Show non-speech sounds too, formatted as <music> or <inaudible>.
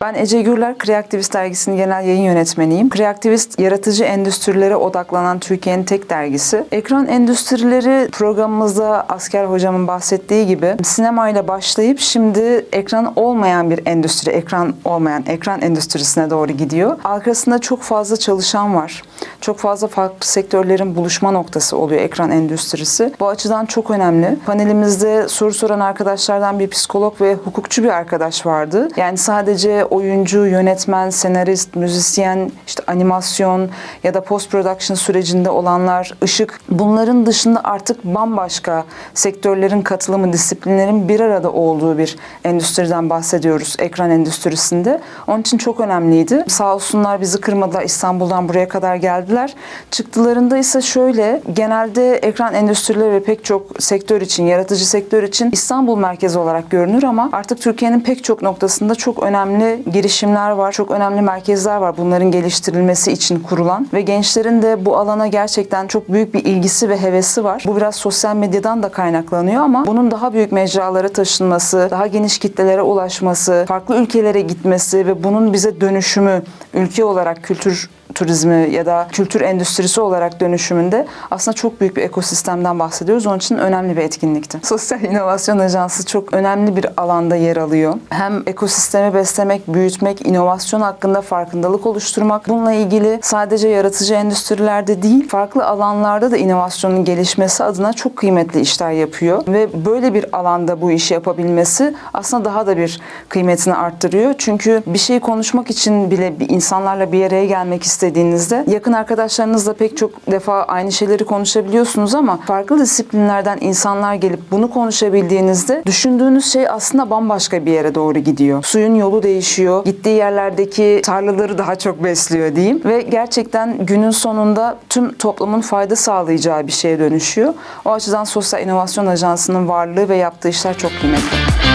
Ben Ece Gürler, Kreativist Dergisi'nin genel yayın yönetmeniyim. Kreativist, yaratıcı endüstrilere odaklanan Türkiye'nin tek dergisi. Ekran endüstrileri programımızda asker hocamın bahsettiği gibi sinemayla başlayıp şimdi ekran olmayan bir endüstri, ekran olmayan ekran endüstrisine doğru gidiyor. Arkasında çok fazla çalışan var. Çok fazla farklı sektörlerin buluşma noktası oluyor ekran endüstrisi. Bu açıdan çok önemli. Panelimizde soru soran arkadaşlardan bir psikolog ve hukukçu bir arkadaş vardı. Yani sadece oyuncu, yönetmen, senarist, müzisyen, işte animasyon ya da post production sürecinde olanlar, ışık bunların dışında artık bambaşka sektörlerin katılımı, disiplinlerin bir arada olduğu bir endüstriden bahsediyoruz ekran endüstrisinde. Onun için çok önemliydi. Sağ olsunlar bizi kırmadılar. İstanbul'dan buraya kadar geldiler. Çıktılarında ise şöyle genelde ekran endüstrileri ve pek çok sektör için, yaratıcı sektör için İstanbul merkezi olarak görünür ama artık Türkiye'nin pek çok noktasında çok önemli girişimler var. Çok önemli merkezler var bunların geliştirilmesi için kurulan ve gençlerin de bu alana gerçekten çok büyük bir ilgisi ve hevesi var. Bu biraz sosyal medyadan da kaynaklanıyor ama bunun daha büyük mecralara taşınması, daha geniş kitlelere ulaşması, farklı ülkelere gitmesi ve bunun bize dönüşümü ülke olarak kültür turizmi ya da kültür endüstrisi olarak dönüşümünde aslında çok büyük bir ekosistemden bahsediyoruz. Onun için önemli bir etkinlikti. <laughs> Sosyal İnovasyon Ajansı çok önemli bir alanda yer alıyor. Hem ekosistemi beslemek, büyütmek, inovasyon hakkında farkındalık oluşturmak. Bununla ilgili sadece yaratıcı endüstrilerde değil, farklı alanlarda da inovasyonun gelişmesi adına çok kıymetli işler yapıyor. Ve böyle bir alanda bu işi yapabilmesi aslında daha da bir kıymetini arttırıyor. Çünkü bir şey konuşmak için bile insanlarla bir araya gelmek istediğinizde yakın arkadaşlarınızla pek çok defa aynı şeyleri konuşabiliyorsunuz ama farklı disiplinlerden insanlar gelip bunu konuşabildiğinizde düşündüğünüz şey aslında bambaşka bir yere doğru gidiyor. Suyun yolu değişiyor. Gittiği yerlerdeki tarlaları daha çok besliyor diyeyim ve gerçekten günün sonunda tüm toplumun fayda sağlayacağı bir şeye dönüşüyor. O açıdan Sosyal İnovasyon Ajansı'nın varlığı ve yaptığı işler çok kıymetli.